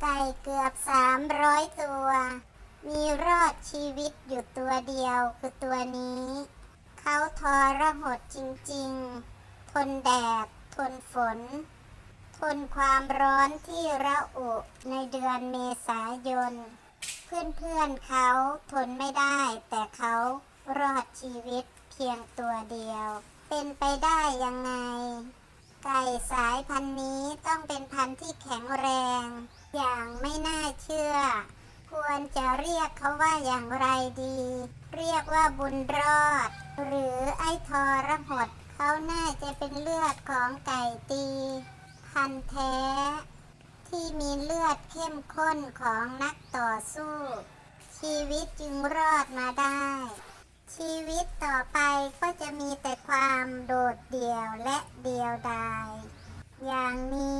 ไก่เกือบสามร้อยตัว มีรอดชีวิตอยู่ตัวเดียวคือตัวนี้ เขาทอระหดจริงๆ ทนแดด ทนฝน ทนความร้อนที่ระอุในเดือนเมษายน เพื่อนๆเขาทนไม่ได้ แต่เขารอดชีวิตเพียงตัวเดียว เป็นไปได้ยังไง ไก่สายพันธุ์นี้ต้องเป็นพันธุ์ที่แข็งแรง อย่างไม่น่าเชื่อ ควรจะเรียกเขาว่าอย่างไรดี เรียกว่าบุญรอด หรือไอ้ทรหดเขาน่าจะเป็นเลือดของไก่ตี พันแท้ ที่มีเลือดเข้มข้นของนักต่อสู้ ชีวิตจึงรอดมาได้ ชีวิตต่อไปก็จะมีแต่ความโดดเดี่ยวและเดียวดาย อย่างนี้